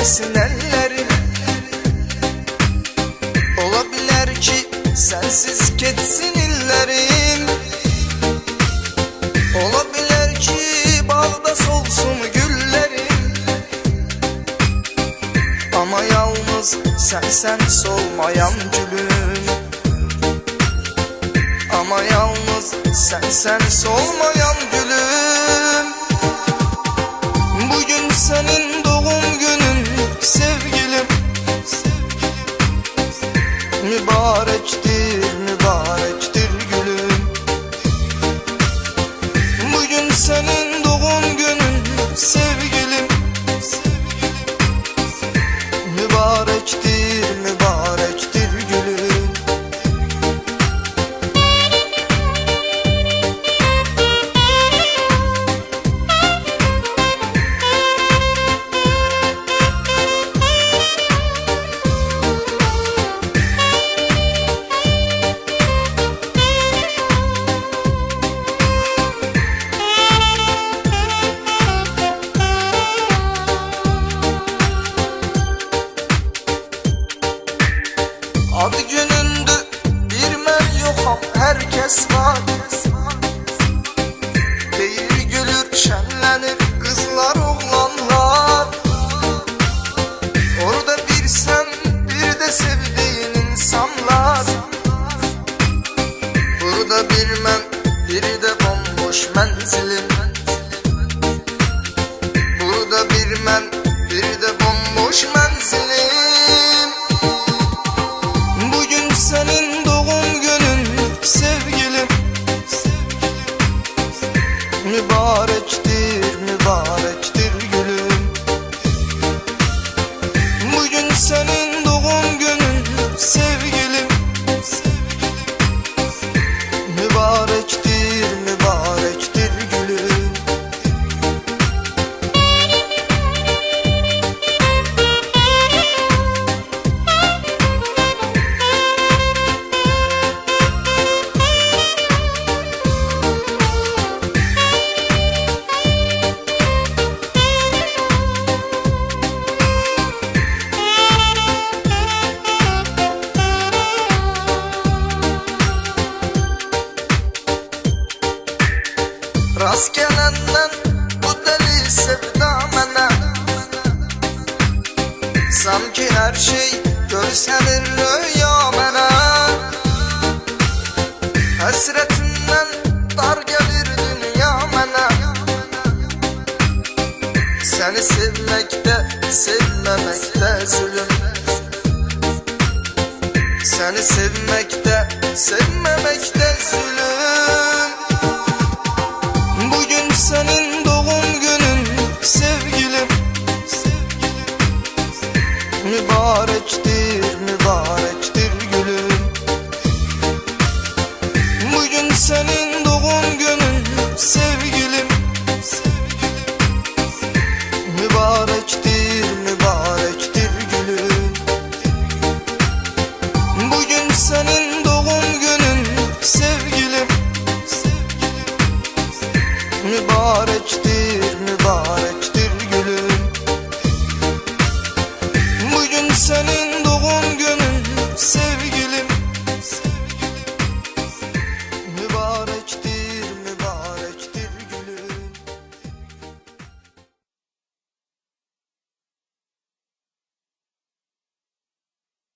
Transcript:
Neredesin ellerin Olabilir ki sensiz geçsin illerin Olabilir ki bağda solsun güllerin Ama yalnız sen sen solmayan gülüm. Ama yalnız sen sen solmayan gülüm. Bugün senin Mübarektir, mübarektir gülüm. Bugün senin doğum günün sevgilim. Mübarektir, mübarektir Burada bir de bomboş menzilim. Bugün senin doğum günün sevgilim. Mübarektir, Rast gelenden bu deli sevda mene. Sanki her şey görselir rüya mene. Hasretinden dar gelir dünya mene. Seni sevmekte sevmemekte zulüm. Seni sevmekte sevmemekte zulüm mübarektir, mübarektir gülüm. Bugün seni